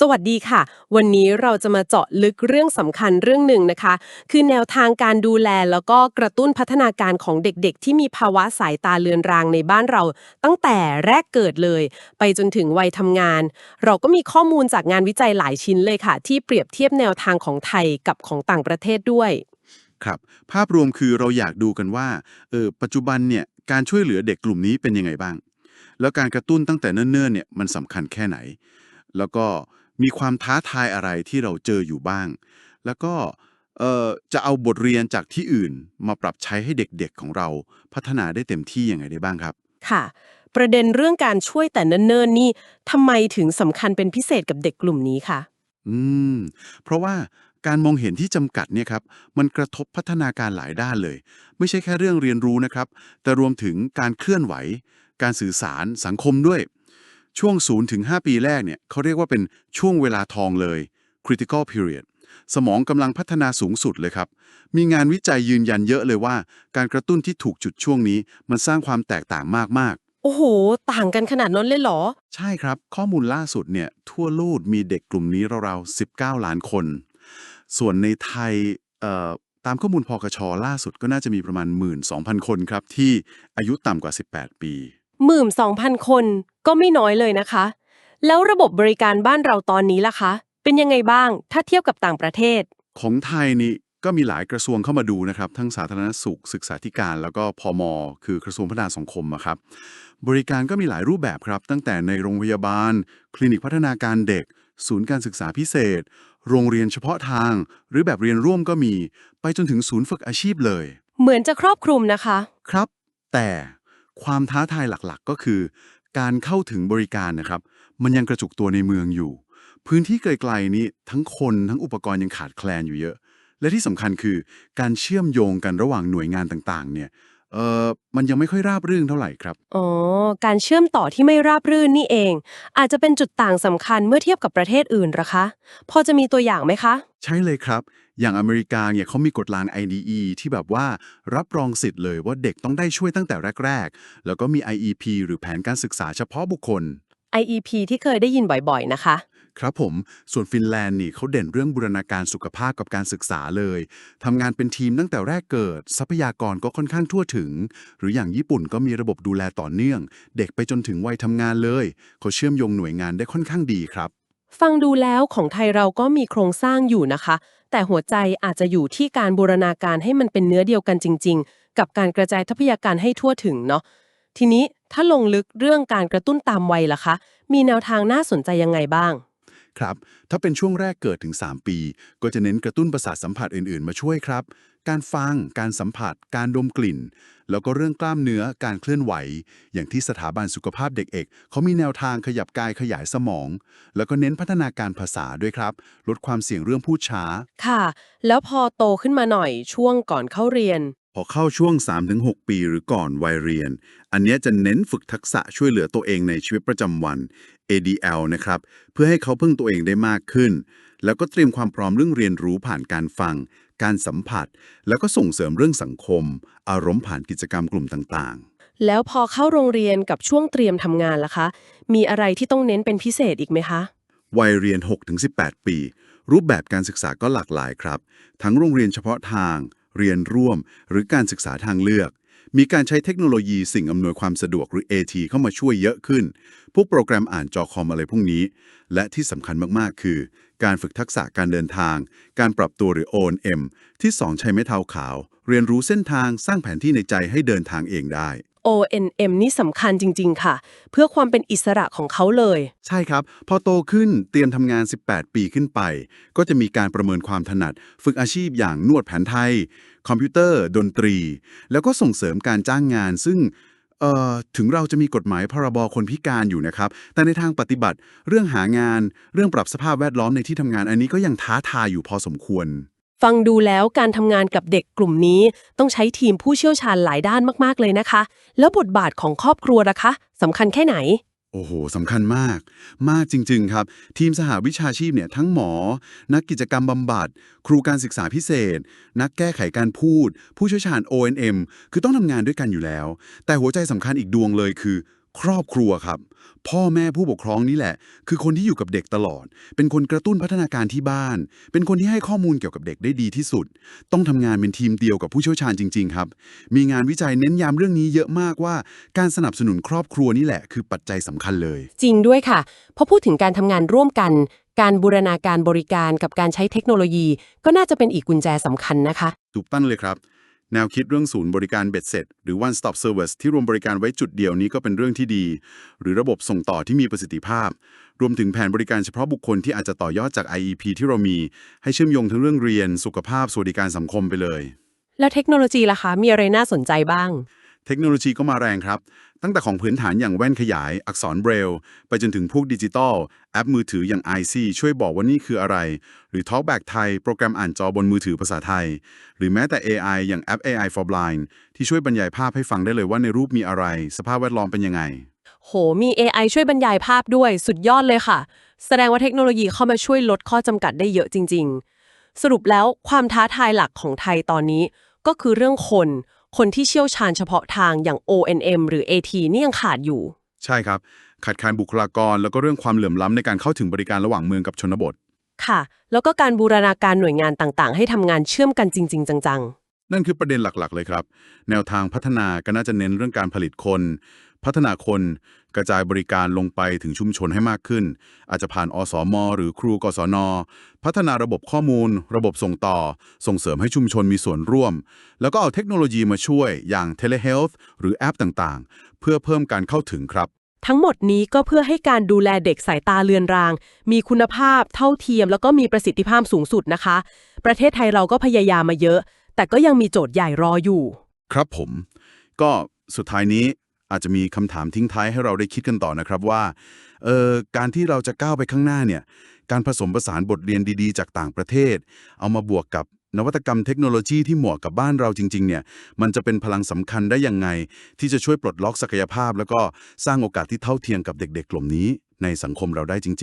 สวัสดีค่ะ วันนี้เราจะมาเจาะลึกเรื่องสำคัญเรื่องหนึ่งนะคะ คือแนวทางการดูแลแล้วก็กระตุ้นพัฒนาการของเด็กๆ ที่มีภาวะสายตาเลือนรางในบ้านเรา ตั้งแต่แรกเกิดเลย ไปจนถึงวัยทำงาน เราก็มีข้อมูลจากงานวิจัยหลายชิ้นเลยค่ะ ที่เปรียบเทียบแนวทางของไทยกับของต่างประเทศด้วย ครับ ภาพรวมคือเราอยากดูกันว่าเออปัจจุบันเนี่ยการช่วยเหลือเด็กกลุ่มนี้เป็นยังไงบ้าง แล้วการกระตุ้นตั้งแต่เนิ่นๆเนี่ยมันสำคัญแค่ไหน แล้วก็ มีความท้าทายอะไรที่เราเจออยู่บ้าง แล้วก็เอ่อจะเอาบทเรียนจากที่อื่นมาปรับใช้ให้เด็กๆของเราพัฒนาได้เต็มที่ยังไงได้บ้างครับ ค่ะ ประเด็นเรื่องการช่วยแต่เนิ่นๆนี่ทำไมถึงสำคัญเป็นพิเศษกับเด็กกลุ่มนี้ค่ะอืม เพราะว่าการมองเห็นที่จำกัดเนี่ยครับมันกระทบพัฒนาการหลายด้านเลย ไม่ใช่แค่เรื่องเรียนรู้นะครับ แต่รวมถึงการเคลื่อนไหว การสื่อสารสังคมด้วย ช่วง0ถึง5ปีแรกเนี่ยเขาเรียกว่าเป็นช่วงเวลาทองเลย critical period สมองกำลังพัฒนาสูงสุดเลยครับ มีงานวิจัยยืนยันเยอะเลยว่า การกระตุ้นที่ถูกจุดช่วงนี้ มันสร้างความแตกต่างมาก ๆ โอ้โห ต่างกันขนาดนั้นเลยเหรอ ใช่ครับ ข้อมูลล่าสุดเนี่ย ทั่วโลกมีเด็กกลุ่มนี้ราวๆ 19 ล้านคน ส่วนในไทยเอ่อตามข้อมูลพกชล่าสุดก็น่าจะมีประมาณ 12,000 คนครับที่อายุต่ำกว่า 18 ปี หมื่นสองพันคนก็ไม่น้อยเลยนะคะ แล้วระบบบริการบ้านเราตอนนี้ล่ะคะ เป็นยังไงบ้างถ้าเทียบกับต่างประเทศ ของไทยนี่ก็มีหลายกระทรวงเข้ามาดูนะครับ ทั้งสาธารณสุขศึกษาธิการแล้วก็พมคือกระทรวงพัฒนาสังคมอะครับ บริการก็มีหลายรูปแบบครับ ตั้งแต่ในโรงพยาบาล คลินิกพัฒนาการเด็ก ศูนย์การศึกษาพิเศษ โรงเรียนเฉพาะทาง หรือแบบเรียนร่วมก็มี ไปจนถึงศูนย์ฝึกอาชีพเลย เหมือนจะครอบคลุมนะคะ ครับ แต่ ความท้าทายหลักๆ ก็คือ การเข้าถึงบริการนะครับ มันยังกระจุกตัวในเมืองอยู่ พื้นที่ไกลๆนี้ทั้งคนทั้งอุปกรณ์ยังขาดแคลนอยู่เยอะ และที่สำคัญคือการเชื่อมโยงกันระหว่างหน่วยงานต่างๆ เนี่ย เออมันยังไม่ค่อยราบรื่นเท่าไหร่ครับ อ๋อ การเชื่อมต่อที่ไม่ราบรื่นนี่เอง อาจจะเป็นจุดต่างสำคัญเมื่อเทียบกับประเทศอื่นหรอคะ พอจะมีตัวอย่างไหมคะ ใช่เลยครับ อย่างอเมริกาเนี่ยเขามีกฎลาง IDE ที่แบบว่ารับรองสิทธิ์เลยว่าเด็กต้องได้ช่วยตั้งแต่แรก ๆ แล้วก็มี IEP หรือแผนการศึกษาเฉพาะบุคคล IEP ที่เคยได้ยินบ่อยๆ นะคะ ครับผม ส่วนฟินแลนด์นี่เขาเด่นเรื่องบูรณาการสุขภาพกับการศึกษาเลย ทำงานเป็นทีมตั้งแต่แรกเกิด ทรัพยากรก็ค่อนข้างทั่วถึง หรืออย่างญี่ปุ่นก็มีระบบดูแลต่อเนื่อง เด็กไปจนถึงวัยทำงานเลย เขาเชื่อมโยงหน่วยงานได้ค่อนข้างดีครับ ฟังดูแล้วของไทยเราก็มีโครงสร้างอยู่นะคะ แต่หัวใจอาจจะอยู่ที่การบูรณาการให้มันเป็นเนื้อเดียวกันจริง ๆ กับการกระจายทรัพยากรให้ทั่วถึงเนาะ ทีนี้ถ้าลงลึกเรื่องการกระตุ้นตามวัยล่ะคะ มีแนวทางน่าสนใจยังไงบ้าง ครับ ถ้าเป็นช่วงแรกเกิดถึง 3 ปี ก็จะเน้นกระตุ้นประสาทสัมผัสอื่นๆ มาช่วยครับ การฟัง การสัมผัส การดมกลิ่น แล้วก็เรื่องกล้ามเนื้อ การเคลื่อนไหว อย่างที่สถาบันสุขภาพเด็กเอกเขามีแนวทางขยับกายขยายสมอง แล้วก็เน้นพัฒนาการภาษาด้วยครับ ลดความเสี่ยงเรื่องพูดช้า ค่ะ แล้วพอโตขึ้นมาหน่อยช่วงก่อนเข้าเรียน พอเข้าช่วง 3-6 ปีหรือก่อนวัยเรียน อันเนี้ยจะเน้นฝึกทักษะช่วยเหลือตัวเองในชีวิตประจำวัน ADL นะครับ เพื่อให้เขาพึ่งตัวเองได้มากขึ้น แล้วก็เตรียมความพร้อมเรื่องเรียนรู้ผ่านการฟัง การสัมผัส แล้วก็ส่งเสริมเรื่องสังคม อารมณ์ผ่านกิจกรรมกลุ่มต่างๆ แล้วพอเข้าโรงเรียนกับช่วงเตรียมทำงานล่ะคะ มีอะไรที่ต้องเน้นเป็นพิเศษอีกไหมคะวัยเรียน 6-18 ปี รูปแบบการศึกษาก็หลากหลายครับ ทั้งโรงเรียนเฉพาะทาง เรียนร่วม หรือการศึกษาทางเลือก มีการใช้เทคโนโลยีสิ่งอำนวยความสะดวกหรือ AT เข้ามาช่วยเยอะขึ้น พวกโปรแกรมอ่านจอคอมอะไรพวกนี้ และที่สำคัญมากๆ คือ การฝึกทักษะการเดินทาง การปรับตัวหรือ O&M ที่สองใช้ไม้เท้าขาว เรียนรู้เส้นทางสร้างแผนที่ในใจให้เดินทางเองได้ ONM นี่สำคัญจริง ๆ ค่ะ เพื่อความเป็นอิสระของเขาเลย ใช่ครับ พอโตขึ้นเตรียมทำงาน 18 ปีขึ้นไป ก็จะมีการประเมินความถนัด ฝึกอาชีพอย่างนวดแผนไทย คอมพิวเตอร์ ดนตรี แล้วก็ส่งเสริมการจ้างงาน ซึ่งเอ่อถึงเราจะมีกฎหมายพรบคนพิการอยู่นะครับ แต่ในทางปฏิบัติเรื่องหางาน เรื่องปรับสภาพแวดล้อมในที่ทำงานอันนี้ก็ยังท้าทายอยู่พอสมควร ฟังดูแล้วการทำงานกับเด็กกลุ่มนี้ ต้องใช้ทีมผู้เชี่ยวชาญหลายด้านมากๆเลยนะคะ แล้วบทบาทของครอบครัวล่ะคะสำคัญแค่ไหน โอ้โหสำคัญมาก มากจริง ๆ ครับ ทีมสหวิชาชีพเนี่ยทั้งหมอ นักกิจกรรมบำบัด ครูการศึกษาพิเศษ นักแก้ไขการพูด ผู้เชี่ยวชาญ O&M คือต้องทำงานด้วยกันอยู่แล้ว แต่หัวใจสำคัญอีกดวงเลยคือ ครอบครัวครับ พ่อแม่ผู้ปกครองนี่แหละ คือคนที่อยู่กับเด็กตลอด เป็นคนกระตุ้นพัฒนาการที่บ้าน เป็นคนที่ให้ข้อมูลเกี่ยวกับเด็กได้ดีที่สุด ต้องทำงานเป็นทีมเดียวกับผู้เชี่ยวชาญจริง ๆ ครับ มีงานวิจัยเน้นย้ำเรื่องนี้เยอะมากว่า การสนับสนุนครอบครัวนี่แหละ คือปัจจัยสำคัญเลย จริงด้วยค่ะพอพูดถึงการทำงานร่วมกัน การบูรณาการบริการกับการใช้เทคโนโลยี ก็น่าจะเป็นอีกกุญแจสำคัญนะคะถูกตั้งเลยครับ แนวคิดเรื่องศูนย์บริการเบ็ดเสร็จ หรือ one stop service ที่รวมบริการไว้จุดเดียวนี้ก็เป็นเรื่องที่ดี หรือระบบส่งต่อที่มีประสิทธิภาพ รวมถึงแผนบริการเฉพาะบุคคลที่อาจจะต่อยอดจาก IEP ที่เรามี ให้เชื่อมโยงทั้งเรื่องเรียน สุขภาพสวัสดิการสังคมไปเลย แล้วเทคโนโลยีล่ะคะ มีอะไรน่าสนใจบ้าง เทคโนโลยีก็มาแรงครับ ตั้งแต่ของพื้นฐานอย่างแว่นขยาย อักษรเบรล ไปจนถึงพวกดิจิตอลแอปมือถืออย่าง IC ช่วยบอกว่านี่คืออะไร หรือ Talkback ไทย โปรแกรมอ่านจอบนมือถือภาษาไทย หรือแม้แต่ AI อย่างแอป AI for Blind ที่ช่วยบรรยายภาพให้ฟังได้เลยว่าในรูปมีอะไร สภาพแวดล้อมเป็นยังไง โห มี AI ช่วยบรรยายภาพด้วยสุดยอดเลยค่ะ แสดงว่าเทคโนโลยีเข้ามาช่วยลดข้อจำกัดได้เยอะจริง ๆ สรุปแล้วความท้าทายหลักของไทยตอนนี้ ก็คือเรื่องคน คนที่เชี่ยวชาญเฉพาะทางอย่าง ONM หรือ AT นี่ยังขาดอยู่ ใช่ครับ ขาดแคลนบุคลากร แล้วก็เรื่องความเหลื่อมล้ำในการเข้าถึงบริการระหว่างเมืองกับชนบท ค่ะ แล้วก็การบูรณาการหน่วยงานต่างๆ ให้ทำงานเชื่อมกันจริง ๆ จังนั่นคือประเด็นหลักๆ เลยครับ แนวทางพัฒนาก็น่าจะเน้นเรื่องการผลิตคน พัฒนาคนกระจายบริการลงไปถึงชุมชนให้มากขึ้น อาจจะผ่านอสมหรือครูกศน พัฒนาระบบข้อมูล ระบบส่งต่อ ส่งเสริมให้ชุมชนมีส่วนร่วม แล้วก็เอาเทคโนโลยีมาช่วยอย่าง telehealth หรือแอปต่างๆ เพื่อเพิ่มการเข้าถึงครับๆทั้งหมดนี้ก็เพื่อให้การดูแลเด็กสายตาเลือนราง มีคุณภาพเท่าเทียม แล้วก็มีประสิทธิภาพสูงสุดนะคะ ประเทศไทยเราก็พยายามมาเยอะ แต่ก็ยังมีโจทย์ใหญ่รออยู่ ครับผม ก็สุดท้ายนี้ อาจจะมีคำถามทิ้งท้ายให้เราได้คิดกันต่อนะครับว่าเออการที่เราจะก้าวไปข้างหน้าเนี่ยการผสมผสานบทเรียนดีๆ จากต่างประเทศ เอามาบวกกับนวัตกรรมเทคโนโลยีที่เหมาะกับบ้านเราจริงๆเนี่ยมันจะเป็นพลังสำคัญได้ยังไง ที่จะช่วยปลดล็อกศักยภาพ แล้วก็สร้างโอกาสที่เท่าเทียมกับเด็กๆ กลุ่มนี้ในสังคมเราได้จริง ๆ